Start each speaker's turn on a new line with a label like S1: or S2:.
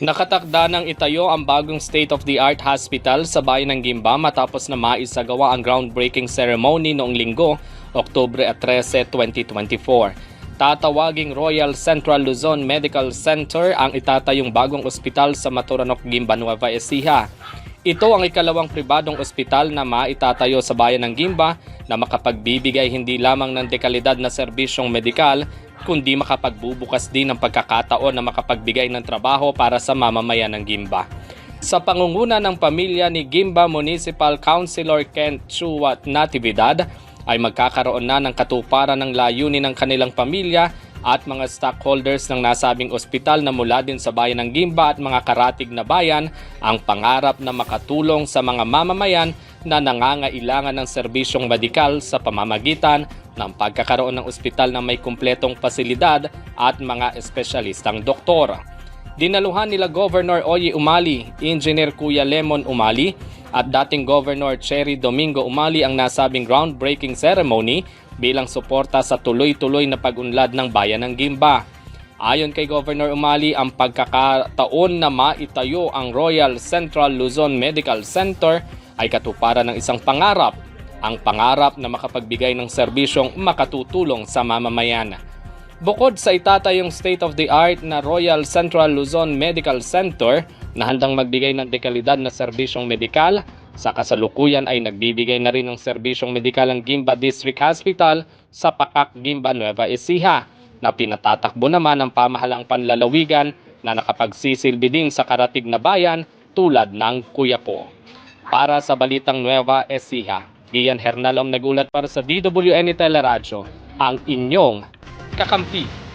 S1: Nakatakda ng itayo ang bagong state-of-the-art hospital sa bayan ng Gimba matapos na maisagawa ang groundbreaking ceremony noong linggo, Oktubre 13, 2024. Tatawaging Royal Central Luzon Medical Center ang itatayong bagong ospital sa Maturanok, Gimba, Nueva Ecija. Ito ang ikalawang pribadong ospital na maitatayo sa bayan ng Gimba na makapagbibigay hindi lamang ng dekalidad na serbisyong medikal kundi makapagbubukas din ng pagkakataon na makapagbigay ng trabaho para sa mamamayan ng Gimba. Sa pangunguna ng pamilya ni Gimba Municipal Councilor Kent Chuat Natividad ay magkakaroon na ng katuparan ng layunin ng kanilang pamilya at mga stockholders ng nasabing ospital na mula din sa bayan ng Gimba at mga karatig na bayan ang pangarap na makatulong sa mga mamamayan na nangangailangan ng serbisyong medikal sa pamamagitan ng pagkakaroon ng ospital na may kumpletong pasilidad at mga espesyalistang doktor. Dinaluhan nila Governor Oye Umali, Engineer Kuya Lemon Umali at dating Governor Cherry Domingo Umali ang nasabing groundbreaking ceremony bilang suporta sa tuloy-tuloy na pag-unlad ng bayan ng Gimba. Ayon kay Governor Umali, ang pagkakataon na maitayo ang Royal Central Luzon Medical Center ay katuparan ng isang pangarap, ang pangarap na makapagbigay ng serbisyong makatutulong sa mamamayan. Bukod sa itatayong state-of-the-art na Royal Central Luzon Medical Center na handang magbigay ng dekalidad na serbisyong medikal, sa kasalukuyan ay nagbibigay na rin ng serbisyong medikal ang Gimba District Hospital sa Pakak, Gimba, Nueva Ecija na pinatatakbo naman ng pamahalang panlalawigan na nakapagsisilbi din sa karatig na bayan tulad ng Kuyapo. Para sa Balitang Nueva Ecija, Gian Hernalom nagulat para sa DWN Teleradyo, ang inyong kakampi